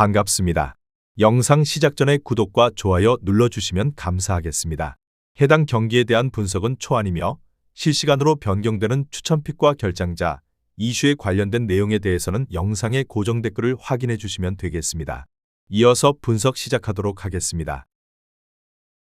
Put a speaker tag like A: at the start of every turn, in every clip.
A: 반갑습니다. 영상 시작 전에 구독과 좋아요 눌러주시면 감사하겠습니다. 해당 경기에 대한 분석은 초안이며 실시간으로 변경되는 추천픽과 결장자, 이슈에 관련된 내용에 대해서는 영상의 고정 댓글을 확인해 주시면 되겠습니다. 이어서 분석 시작하도록 하겠습니다.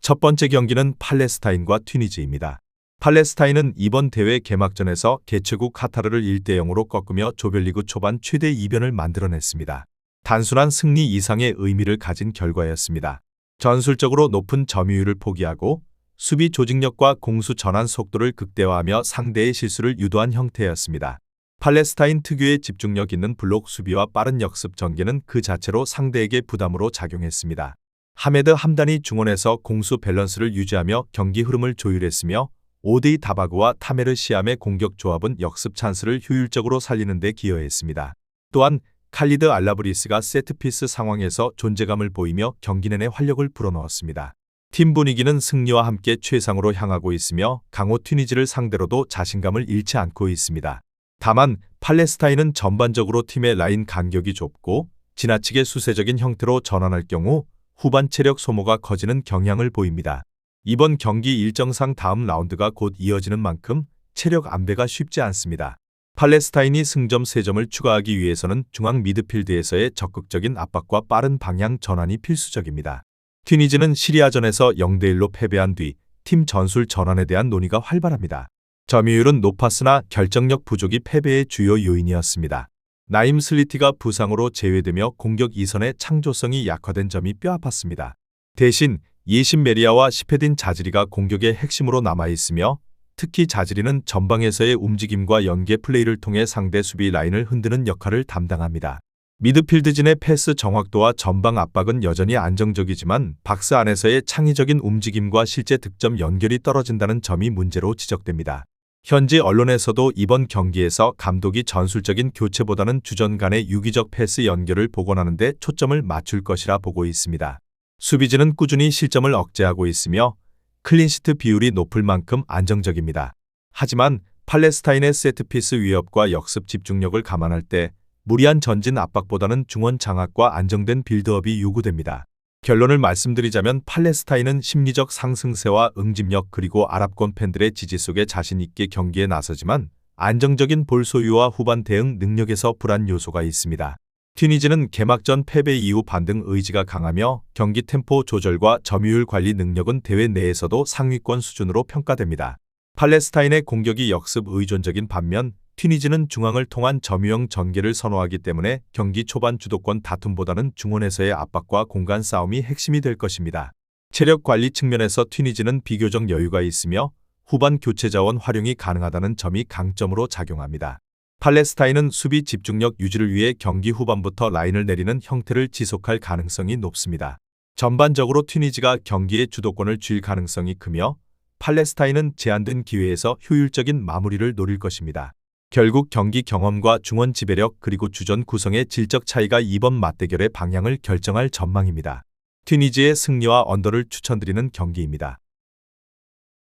A: 첫 번째 경기는 팔레스타인과 튀니지입니다. 팔레스타인은 이번 대회 개막전에서 개최국 카타르를 1대 0으로 꺾으며 조별리그 초반 최대 이변을 만들어냈습니다. 단순한 승리 이상의 의미를 가진 결과였습니다. 전술적으로 높은 점유율을 포기하고 수비 조직력과 공수 전환 속도를 극대화하며 상대의 실수를 유도한 형태였습니다. 팔레스타인 특유의 집중력 있는 블록 수비와 빠른 역습 전개는 그 자체로 상대에게 부담으로 작용했습니다. 하메드 함단이 중원에서 공수 밸런스를 유지하며 경기 흐름을 조율했으며 오데이 다바그와 타메르 시암의 공격 조합은 역습 찬스를 효율적으로 살리는 데 기여했습니다. 또한 칼리드 알라브리스가 세트피스 상황에서 존재감을 보이며 경기 내내 활력을 불어넣었습니다. 팀 분위기는 승리와 함께 최상으로 향하고 있으며 강호 튀니지를 상대로도 자신감을 잃지 않고 있습니다. 다만 팔레스타인은 전반적으로 팀의 라인 간격이 좁고 지나치게 수세적인 형태로 전환할 경우 후반 체력 소모가 커지는 경향을 보입니다. 이번 경기 일정상 다음 라운드가 곧 이어지는 만큼 체력 안배가 쉽지 않습니다. 팔레스타인이 승점 3점을 추가하기 위해서는 중앙 미드필드에서의 적극적인 압박과 빠른 방향 전환이 필수적입니다. 튀니즈는 시리아전에서 0대1로 패배한 뒤 팀 전술 전환에 대한 논의가 활발합니다. 점유율은 높았으나 결정력 부족이 패배의 주요 요인이었습니다. 나임 슬리티가 부상으로 제외되며 공격 이선의 창조성이 약화된 점이 뼈아팠습니다. 대신 예신 메리아와 시페딘 자지리가 공격의 핵심으로 남아있으며 특히 자지리는 전방에서의 움직임과 연계 플레이를 통해 상대 수비 라인을 흔드는 역할을 담당합니다. 미드필드진의 패스 정확도와 전방 압박은 여전히 안정적이지만 박스 안에서의 창의적인 움직임과 실제 득점 연결이 떨어진다는 점이 문제로 지적됩니다. 현지 언론에서도 이번 경기에서 감독이 전술적인 교체보다는 주전 간의 유기적 패스 연결을 복원하는 데 초점을 맞출 것이라 보고 있습니다. 수비진은 꾸준히 실점을 억제하고 있으며 클린시트 비율이 높을 만큼 안정적입니다. 하지만 팔레스타인의 세트피스 위협과 역습 집중력을 감안할 때 무리한 전진 압박보다는 중원 장악과 안정된 빌드업이 요구됩니다. 결론을 말씀드리자면 팔레스타인은 심리적 상승세와 응집력 그리고 아랍권 팬들의 지지 속에 자신 있게 경기에 나서지만 안정적인 볼 소유와 후반 대응 능력에서 불안 요소가 있습니다. 튀니지는 개막전 패배 이후 반등 의지가 강하며 경기 템포 조절과 점유율 관리 능력은 대회 내에서도 상위권 수준으로 평가됩니다. 팔레스타인의 공격이 역습 의존적인 반면 튀니지는 중앙을 통한 점유형 전개를 선호하기 때문에 경기 초반 주도권 다툼보다는 중원에서의 압박과 공간 싸움이 핵심이 될 것입니다. 체력 관리 측면에서 튀니지는 비교적 여유가 있으며 후반 교체 자원 활용이 가능하다는 점이 강점으로 작용합니다. 팔레스타인은 수비 집중력 유지를 위해 경기 후반부터 라인을 내리는 형태를 지속할 가능성이 높습니다. 전반적으로 튀니지가 경기의 주도권을 쥘 가능성이 크며 팔레스타인은 제한된 기회에서 효율적인 마무리를 노릴 것입니다. 결국 경기 경험과 중원 지배력 그리고 주전 구성의 질적 차이가 이번 맞대결의 방향을 결정할 전망입니다. 튀니지의 승리와 언더를 추천드리는 경기입니다.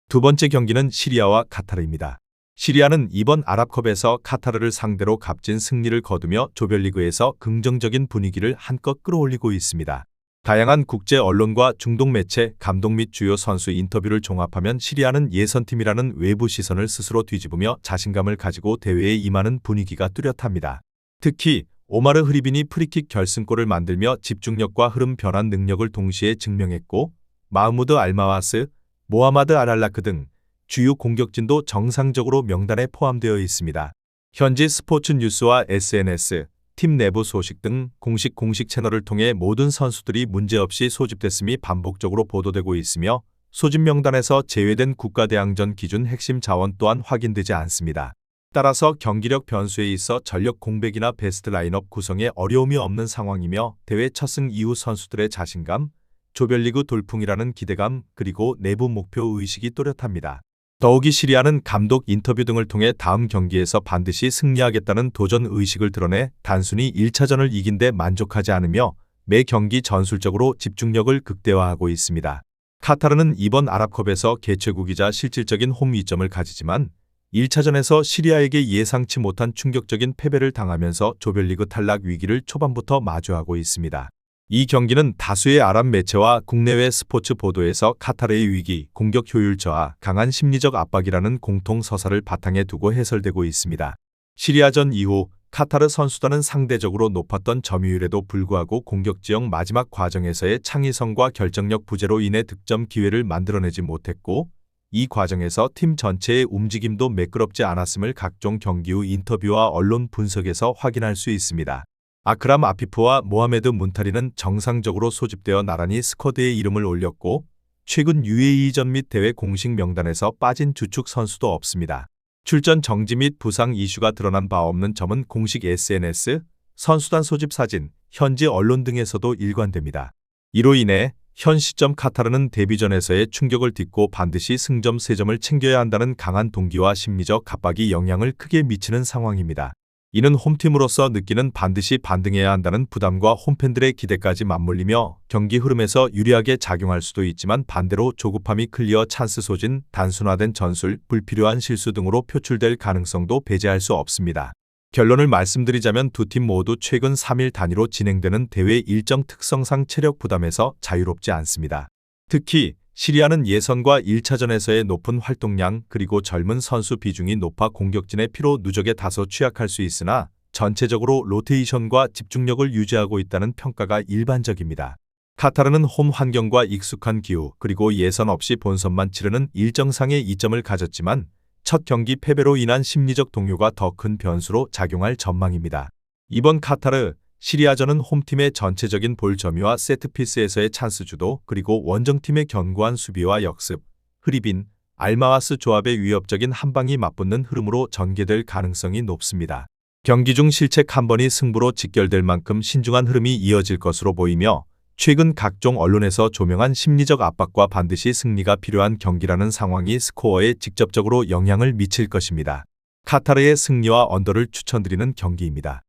A: 두 번째 경기는 시리아와 카타르입니다. 시리아는 이번 아랍컵에서 카타르를 상대로 값진 승리를 거두며 조별리그에서 긍정적인 분위기를 한껏 끌어올리고 있습니다. 다양한 국제 언론과 중동 매체, 감독 및 주요 선수 인터뷰를 종합하면 시리아는 예선팀이라는 외부 시선을 스스로 뒤집으며 자신감을 가지고 대회에 임하는 분위기가 뚜렷합니다. 특히 오마르 흐리빈이 프리킥 결승골을 만들며 집중력과 흐름 변환 능력을 동시에 증명했고 마흐무드 알마와스, 모하마드 아랄라크 등 주요 공격진도 정상적으로 명단에 포함되어 있습니다. 현지 스포츠 뉴스와 SNS, 팀 내부 소식 등 공식 공식 채널을 통해 모든 선수들이 문제없이 소집됐음이 반복적으로 보도되고 있으며 소집 명단에서 제외된 국가대항전 기준 핵심 자원 또한 확인되지 않습니다. 따라서 경기력 변수에 있어 전력 공백이나 베스트 라인업 구성에 어려움이 없는 상황이며 대회 첫 승 이후 선수들의 자신감, 조별리그 돌풍이라는 기대감 그리고 내부 목표 의식이 또렷합니다. 더욱이 시리아는 감독 인터뷰 등을 통해 다음 경기에서 반드시 승리하겠다는 도전 의식을 드러내 단순히 1차전을 이긴 데 만족하지 않으며 매 경기 전술적으로 집중력을 극대화하고 있습니다. 카타르는 이번 아랍컵에서 개최국이자 실질적인 홈 이점을 가지지만 1차전에서 시리아에게 예상치 못한 충격적인 패배를 당하면서 조별리그 탈락 위기를 초반부터 마주하고 있습니다. 이 경기는 다수의 아랍 매체와 국내외 스포츠 보도에서 카타르의 위기, 공격 효율 저하, 강한 심리적 압박이라는 공통 서사를 바탕에 두고 해설되고 있습니다. 시리아전 이후 카타르 선수단은 상대적으로 높았던 점유율에도 불구하고 공격 지역 마지막 과정에서의 창의성과 결정력 부재로 인해 득점 기회를 만들어내지 못했고 이 과정에서 팀 전체의 움직임도 매끄럽지 않았음을 각종 경기 후 인터뷰와 언론 분석에서 확인할 수 있습니다. 아크람 아피프와 모하메드 문타리는 정상적으로 소집되어 나란히 스쿼드에 이름을 올렸고 최근 UAE전 및 대회 공식 명단에서 빠진 주축 선수도 없습니다. 출전 정지 및 부상 이슈가 드러난 바 없는 점은 공식 SNS, 선수단 소집 사진, 현지 언론 등에서도 일관됩니다. 이로 인해 현 시점 카타르는 데뷔전에서의 충격을 딛고 반드시 승점 3점을 챙겨야 한다는 강한 동기와 심리적 압박이 영향을 크게 미치는 상황입니다. 이는 홈팀으로서 느끼는 반드시 반등해야 한다는 부담과 홈팬들의 기대까지 맞물리며 경기 흐름에서 유리하게 작용할 수도 있지만 반대로 조급함이 클리어 찬스 소진, 단순화된 전술, 불필요한 실수 등으로 표출될 가능성도 배제할 수 없습니다. 결론을 말씀드리자면 두 팀 모두 최근 3일 단위로 진행되는 대회 일정 특성상 체력 부담에서 자유롭지 않습니다. 특히 시리아는 예선과 1차전에서의 높은 활동량 그리고 젊은 선수 비중이 높아 공격진의 피로 누적에 다소 취약할 수 있으나 전체적으로 로테이션과 집중력을 유지하고 있다는 평가가 일반적입니다. 카타르는 홈 환경과 익숙한 기후 그리고 예선 없이 본선만 치르는 일정상의 이점을 가졌지만 첫 경기 패배로 인한 심리적 동요가 더 큰 변수로 작용할 전망입니다. 이번 카타르 시리아전은 홈팀의 전체적인 볼 점유와 세트피스에서의 찬스 주도 그리고 원정팀의 견고한 수비와 역습, 흐리빈, 알마와스 조합의 위협적인 한방이 맞붙는 흐름으로 전개될 가능성이 높습니다. 경기 중 실책 한 번이 승부로 직결될 만큼 신중한 흐름이 이어질 것으로 보이며 최근 각종 언론에서 조명한 심리적 압박과 반드시 승리가 필요한 경기라는 상황이 스코어에 직접적으로 영향을 미칠 것입니다. 카타르의 승리와 언더를 추천드리는 경기입니다.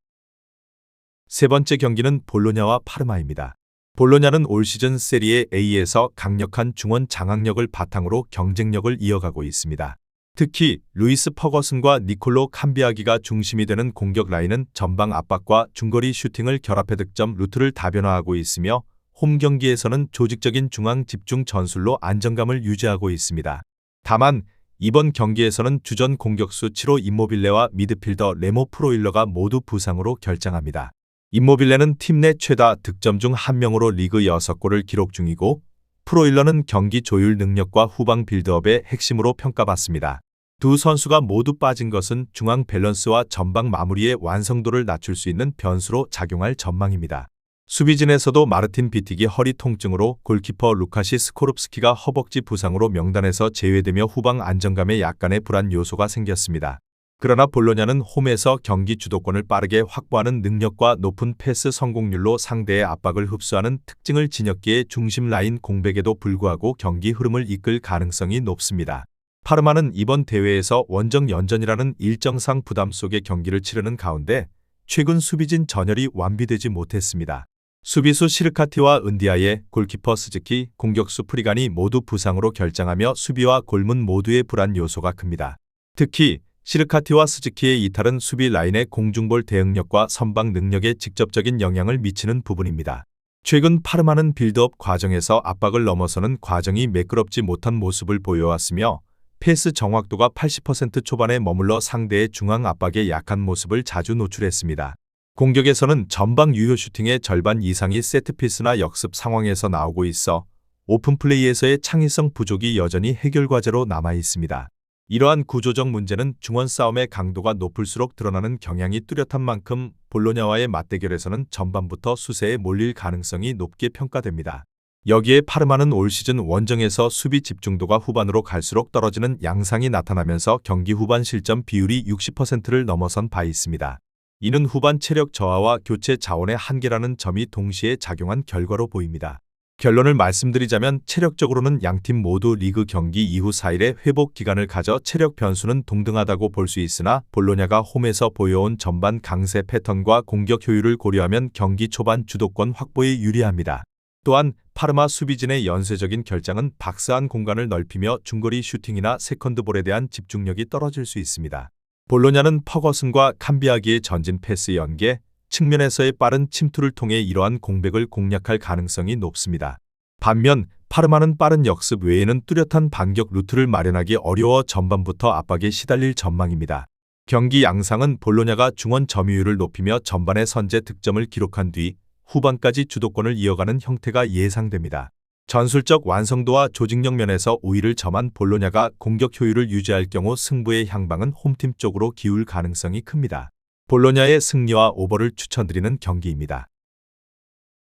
A: 세 번째 경기는 볼로냐와 파르마입니다. 볼로냐는 올 시즌 세리에 A에서 강력한 중원 장악력을 바탕으로 경쟁력을 이어가고 있습니다. 특히 루이스 퍼거슨과 니콜로 캄비아기가 중심이 되는 공격 라인은 전방 압박과 중거리 슈팅을 결합해 득점 루트를 다변화하고 있으며 홈 경기에서는 조직적인 중앙 집중 전술로 안정감을 유지하고 있습니다. 다만 이번 경기에서는 주전 공격수 7호 임모빌레와 미드필더 레모 프로일러가 모두 부상으로 결장합니다. 임모빌레는 팀 내 최다 득점 중 한 명으로 리그 6골을 기록 중이고 프로일러는 경기 조율 능력과 후방 빌드업의 핵심으로 평가받습니다. 두 선수가 모두 빠진 것은 중앙 밸런스와 전방 마무리의 완성도를 낮출 수 있는 변수로 작용할 전망입니다. 수비진에서도 마르틴 비틱이 허리 통증으로 골키퍼 루카시 스코롭스키가 허벅지 부상으로 명단에서 제외되며 후방 안정감에 약간의 불안 요소가 생겼습니다. 그러나 볼로냐는 홈에서 경기 주도권을 빠르게 확보하는 능력과 높은 패스 성공률로 상대의 압박을 흡수하는 특징을 지녔기에 중심 라인 공백에도 불구하고 경기 흐름을 이끌 가능성이 높습니다. 파르마는 이번 대회에서 원정 연전이라는 일정상 부담 속의 경기를 치르는 가운데 최근 수비진 전열이 완비되지 못했습니다. 수비수 시르카티와 은디아의 골키퍼 스즈키, 공격수 프리간이 모두 부상으로 결장하며 수비와 골문 모두의 불안 요소가 큽니다. 특히 시르카티와 스즈키의 이탈은 수비 라인의 공중볼 대응력과 선방 능력에 직접적인 영향을 미치는 부분입니다. 최근 파르마는 빌드업 과정에서 압박을 넘어서는 과정이 매끄럽지 못한 모습을 보여왔으며 패스 정확도가 80% 초반에 머물러 상대의 중앙 압박에 약한 모습을 자주 노출했습니다. 공격에서는 전방 유효 슈팅의 절반 이상이 세트피스나 역습 상황에서 나오고 있어 오픈 플레이에서의 창의성 부족이 여전히 해결 과제로 남아 있습니다. 이러한 구조적 문제는 중원 싸움의 강도가 높을수록 드러나는 경향이 뚜렷한 만큼 볼로냐와의 맞대결에서는 전반부터 수세에 몰릴 가능성이 높게 평가됩니다. 여기에 파르마는 올 시즌 원정에서 수비 집중도가 후반으로 갈수록 떨어지는 양상이 나타나면서 경기 후반 실점 비율이 60%를 넘어선 바 있습니다. 이는 후반 체력 저하와 교체 자원의 한계라는 점이 동시에 작용한 결과로 보입니다. 결론을 말씀드리자면 체력적으로는 양팀 모두 리그 경기 이후 4일의 회복 기간을 가져 체력 변수는 동등하다고 볼 수 있으나 볼로냐가 홈에서 보여온 전반 강세 패턴과 공격 효율을 고려하면 경기 초반 주도권 확보에 유리합니다. 또한 파르마 수비진의 연쇄적인 결장은 박스안 공간을 넓히며 중거리 슈팅이나 세컨드볼에 대한 집중력이 떨어질 수 있습니다. 볼로냐는 퍼거슨과 캄비아기의 전진 패스 연계, 측면에서의 빠른 침투를 통해 이러한 공백을 공략할 가능성이 높습니다. 반면 파르마는 빠른 역습 외에는 뚜렷한 반격 루트를 마련하기 어려워 전반부터 압박에 시달릴 전망입니다. 경기 양상은 볼로냐가 중원 점유율을 높이며 전반에 선제 득점을 기록한 뒤 후반까지 주도권을 이어가는 형태가 예상됩니다. 전술적 완성도와 조직력 면에서 우위를 점한 볼로냐가 공격 효율을 유지할 경우 승부의 향방은 홈팀 쪽으로 기울 가능성이 큽니다. 볼로냐의 승리와 오버를 추천드리는 경기입니다.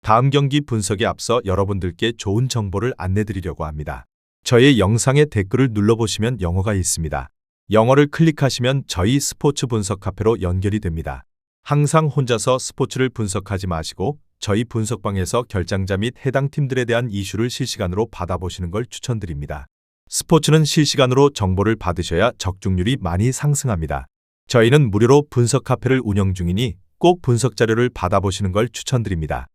A: 다음 경기 분석에 앞서 여러분들께 좋은 정보를 안내드리려고 합니다. 저의 영상에 댓글을 눌러보시면 영어가 있습니다. 영어를 클릭하시면 저희 스포츠 분석 카페로 연결이 됩니다. 항상 혼자서 스포츠를 분석하지 마시고 저희 분석방에서 결장자 및 해당 팀들에 대한 이슈를 실시간으로 받아보시는 걸 추천드립니다. 스포츠는 실시간으로 정보를 받으셔야 적중률이 많이 상승합니다. 저희는 무료로 분석 카페를 운영 중이니 꼭 분석 자료를 받아보시는 걸 추천드립니다.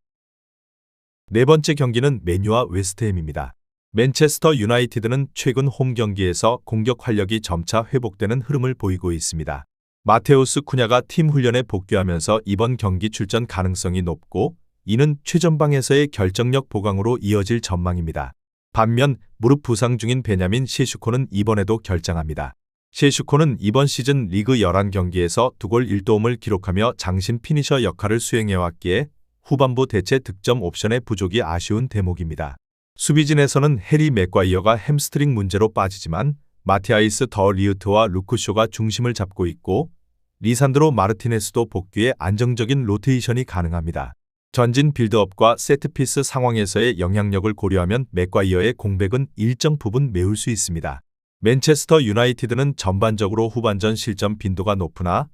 A: 네 번째 경기는 메뉴와 웨스트햄입니다. 맨체스터 유나이티드는 최근 홈 경기에서 공격 활력이 점차 회복되는 흐름을 보이고 있습니다. 마테우스 쿠냐가 팀 훈련에 복귀하면서 이번 경기 출전 가능성이 높고 이는 최전방에서의 결정력 보강으로 이어질 전망입니다. 반면 무릎 부상 중인 베냐민 셰슈코는 이번에도 결장합니다. 셰슈코는 이번 시즌 리그 11경기에서 2골 1도움을 기록하며 장신 피니셔 역할을 수행해왔기에 후반부 대체 득점 옵션의 부족이 아쉬운 대목입니다. 수비진에서는 해리 맥과이어가 햄스트링 문제로 빠지지만 마티아이스 더 리우트와 루크쇼가 중심을 잡고 있고 리산드로 마르티네스도 복귀해 안정적인 로테이션이 가능합니다. 전진 빌드업과 세트피스 상황에서의 영향력을 고려하면 맥과이어의 공백은 일정 부분 메울 수 있습니다. 맨체스터 유나이티드는 전반적으로 후반전 실점 빈도가 높으나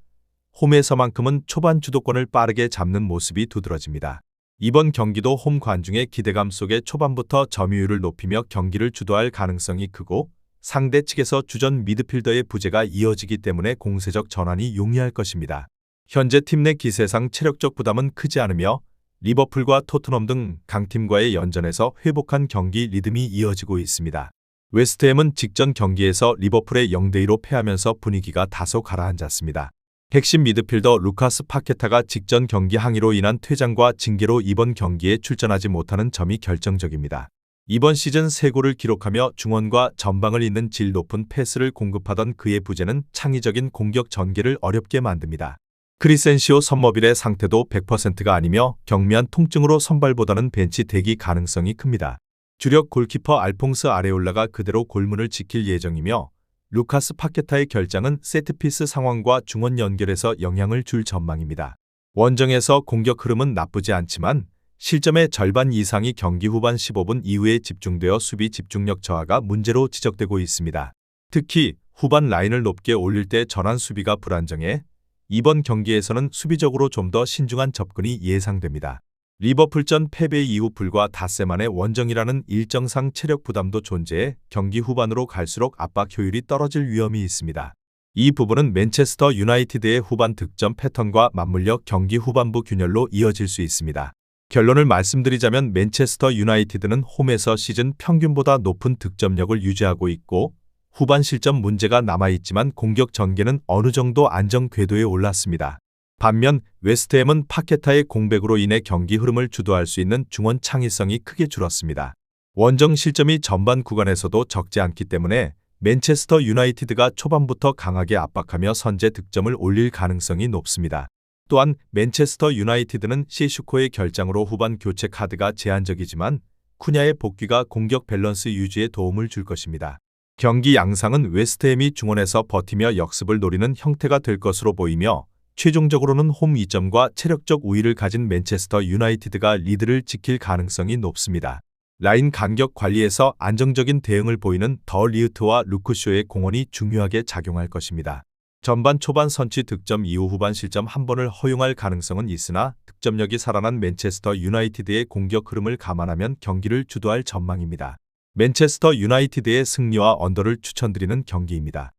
A: 홈에서만큼은 초반 주도권을 빠르게 잡는 모습이 두드러집니다. 이번 경기도 홈 관중의 기대감 속에 초반부터 점유율을 높이며 경기를 주도할 가능성이 크고 상대 측에서 주전 미드필더의 부재가 이어지기 때문에 공세적 전환이 용이할 것입니다. 현재 팀 내 기세상 체력적 부담은 크지 않으며 리버풀과 토트넘 등 강팀과의 연전에서 회복한 경기 리듬이 이어지고 있습니다. 웨스트햄은 직전 경기에서 리버풀의 0대2로 패하면서 분위기가 다소 가라앉았습니다. 핵심 미드필더 루카스 파케타가 직전 경기 항의로 인한 퇴장과 징계로 이번 경기에 출전하지 못하는 점이 결정적입니다. 이번 시즌 3골을 기록하며 중원과 전방을 잇는 질 높은 패스를 공급하던 그의 부재는 창의적인 공격 전개를 어렵게 만듭니다. 크리센시오 선머빌의 상태도 100%가 아니며 경미한 통증으로 선발보다는 벤치 대기 가능성이 큽니다. 주력 골키퍼 알퐁스 아레올라가 그대로 골문을 지킬 예정이며 루카스 파케타의 결장은 세트피스 상황과 중원 연결에서 영향을 줄 전망입니다. 원정에서 공격 흐름은 나쁘지 않지만 실점의 절반 이상이 경기 후반 15분 이후에 집중되어 수비 집중력 저하가 문제로 지적되고 있습니다. 특히 후반 라인을 높게 올릴 때 전환 수비가 불안정해 이번 경기에서는 수비적으로 좀 더 신중한 접근이 예상됩니다. 리버풀전 패배 이후 불과 닷새 만에 원정이라는 일정상 체력 부담도 존재해 경기 후반으로 갈수록 압박 효율이 떨어질 위험이 있습니다. 이 부분은 맨체스터 유나이티드의 후반 득점 패턴과 맞물려 경기 후반부 균열로 이어질 수 있습니다. 결론을 말씀드리자면 맨체스터 유나이티드는 홈에서 시즌 평균보다 높은 득점력을 유지하고 있고 후반 실점 문제가 남아있지만 공격 전개는 어느 정도 안정 궤도에 올랐습니다. 반면 웨스트햄은 파케타의 공백으로 인해 경기 흐름을 주도할 수 있는 중원 창의성이 크게 줄었습니다. 원정 실점이 전반 구간에서도 적지 않기 때문에 맨체스터 유나이티드가 초반부터 강하게 압박하며 선제 득점을 올릴 가능성이 높습니다. 또한 맨체스터 유나이티드는 시슈코의 결장으로 후반 교체 카드가 제한적이지만 쿠냐의 복귀가 공격 밸런스 유지에 도움을 줄 것입니다. 경기 양상은 웨스트햄이 중원에서 버티며 역습을 노리는 형태가 될 것으로 보이며 최종적으로는 홈 2점과 체력적 우위를 가진 맨체스터 유나이티드가 리드를 지킬 가능성이 높습니다. 라인 간격 관리에서 안정적인 대응을 보이는 더 리우트와 루크쇼의 공헌이 중요하게 작용할 것입니다. 전반 초반 선취 득점 이후 후반 실점 한 번을 허용할 가능성은 있으나 득점력이 살아난 맨체스터 유나이티드의 공격 흐름을 감안하면 경기를 주도할 전망입니다. 맨체스터 유나이티드의 승리와 언더를 추천드리는 경기입니다.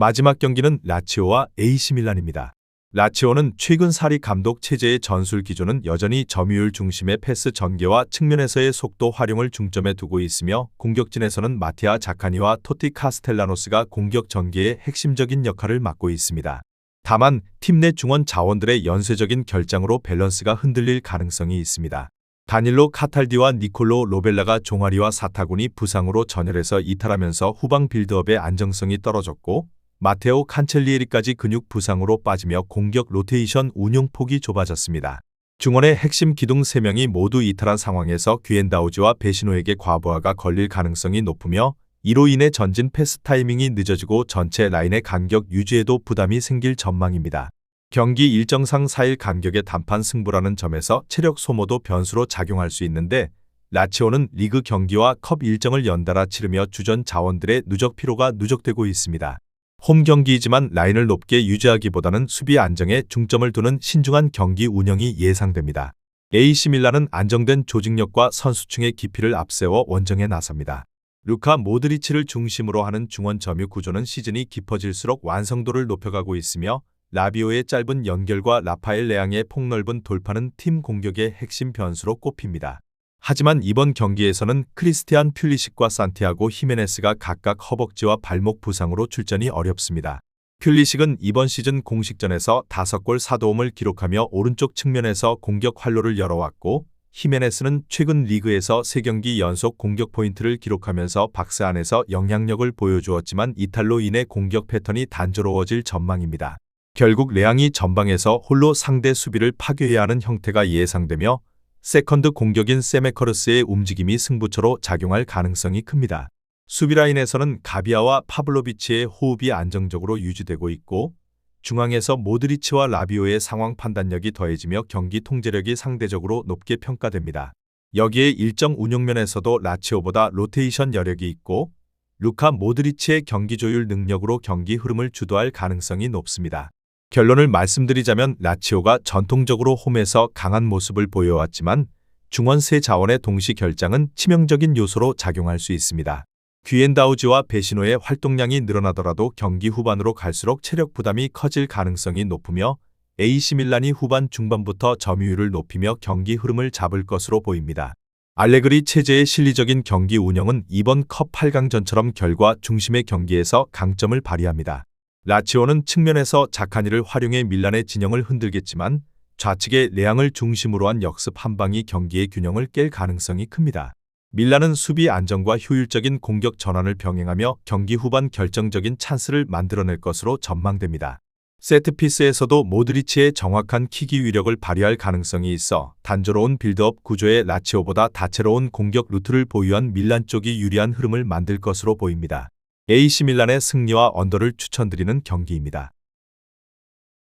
A: 마지막 경기는 라치오와 AC 밀란입니다. 라치오는 최근 사리 감독 체제의 전술 기조는 여전히 점유율 중심의 패스 전개와 측면에서의 속도 활용을 중점에 두고 있으며 공격진에서는 마티아 자카니와 토티 카스텔라노스가 공격 전개의 핵심적인 역할을 맡고 있습니다. 다만 팀 내 중원 자원들의 연쇄적인 결장으로 밸런스가 흔들릴 가능성이 있습니다. 다닐로 카탈디와 니콜로 로벨라가 종아리와 사타구니 부상으로 전열에서 이탈하면서 후방 빌드업의 안정성이 떨어졌고 마테오 칸첼리에리까지 근육 부상으로 빠지며 공격 로테이션 운용 폭이 좁아졌습니다. 중원의 핵심 기둥 3명이 모두 이탈한 상황에서 귀엔다우즈와 베시노에게 과부하가 걸릴 가능성이 높으며 이로 인해 전진 패스 타이밍이 늦어지고 전체 라인의 간격 유지에도 부담이 생길 전망입니다. 경기 일정상 4일 간격의 단판 승부라는 점에서 체력 소모도 변수로 작용할 수 있는데 라치오는 리그 경기와 컵 일정을 연달아 치르며 주전 자원들의 누적 피로가 누적되고 있습니다. 홈 경기이지만 라인을 높게 유지하기보다는 수비 안정에 중점을 두는 신중한 경기 운영이 예상됩니다. AC 밀라는 안정된 조직력과 선수층의 깊이를 앞세워 원정에 나섭니다. 루카 모드리치를 중심으로 하는 중원 점유 구조는 시즌이 깊어질수록 완성도를 높여가고 있으며 라비오의 짧은 연결과 라파엘 레앙의 폭넓은 돌파는 팀 공격의 핵심 변수로 꼽힙니다. 하지만 이번 경기에서는 크리스티안 퓰리식과 산티아고 히메네스가 각각 허벅지와 발목 부상으로 출전이 어렵습니다. 퓰리식은 이번 시즌 공식전에서 5골 4도움을 기록하며 오른쪽 측면에서 공격 활로를 열어왔고 히메네스는 최근 리그에서 3경기 연속 공격 포인트를 기록하면서 박스 안에서 영향력을 보여주었지만 이탈로 인해 공격 패턴이 단조로워질 전망입니다. 결국 레앙이 전방에서 홀로 상대 수비를 파괴해야 하는 형태가 예상되며 세컨드 공격인 세메커르스의 움직임이 승부처로 작용할 가능성이 큽니다. 수비 라인에서는 가비아와 파블로비치의 호흡이 안정적으로 유지되고 있고 중앙에서 모드리치와 라비오의 상황 판단력이 더해지며 경기 통제력이 상대적으로 높게 평가됩니다. 여기에 일정 운영면에서도 라치오보다 로테이션 여력이 있고 루카 모드리치의 경기 조율 능력으로 경기 흐름을 주도할 가능성이 높습니다. 결론을 말씀드리자면 라치오가 전통적으로 홈에서 강한 모습을 보여왔지만 중원 세 자원의 동시 결장은 치명적인 요소로 작용할 수 있습니다. 귀엔다우즈와 베시노의 활동량이 늘어나더라도 경기 후반으로 갈수록 체력 부담이 커질 가능성이 높으며 AC 밀란이 후반 중반부터 점유율을 높이며 경기 흐름을 잡을 것으로 보입니다. 알레그리 체제의 실리적인 경기 운영은 이번 컵 8강전처럼 결과 중심의 경기에서 강점을 발휘합니다. 라치오는 측면에서 자카니를 활용해 밀란의 진영을 흔들겠지만 좌측의 레앙을 중심으로 한 역습 한 방이 경기의 균형을 깰 가능성이 큽니다. 밀란은 수비 안정과 효율적인 공격 전환을 병행하며 경기 후반 결정적인 찬스를 만들어낼 것으로 전망됩니다. 세트피스에서도 모드리치의 정확한 킥이 위력을 발휘할 가능성이 있어 단조로운 빌드업 구조의 라치오보다 다채로운 공격 루트를 보유한 밀란 쪽이 유리한 흐름을 만들 것으로 보입니다. AC 밀란의 승리와 언더를 추천드리는 경기입니다.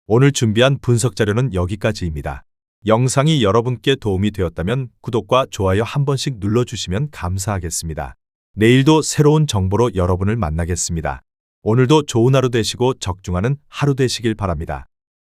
A: 오늘 준비한 분석 자료는 여기까지입니다. 영상이 여러분께 도움이 되었다면 구독과 좋아요 한 번씩 눌러주시면 감사하겠습니다. 내일도 새로운 정보로 여러분을 만나겠습니다. 오늘도 좋은 하루 되시고 적중하는 하루 되시길 바랍니다.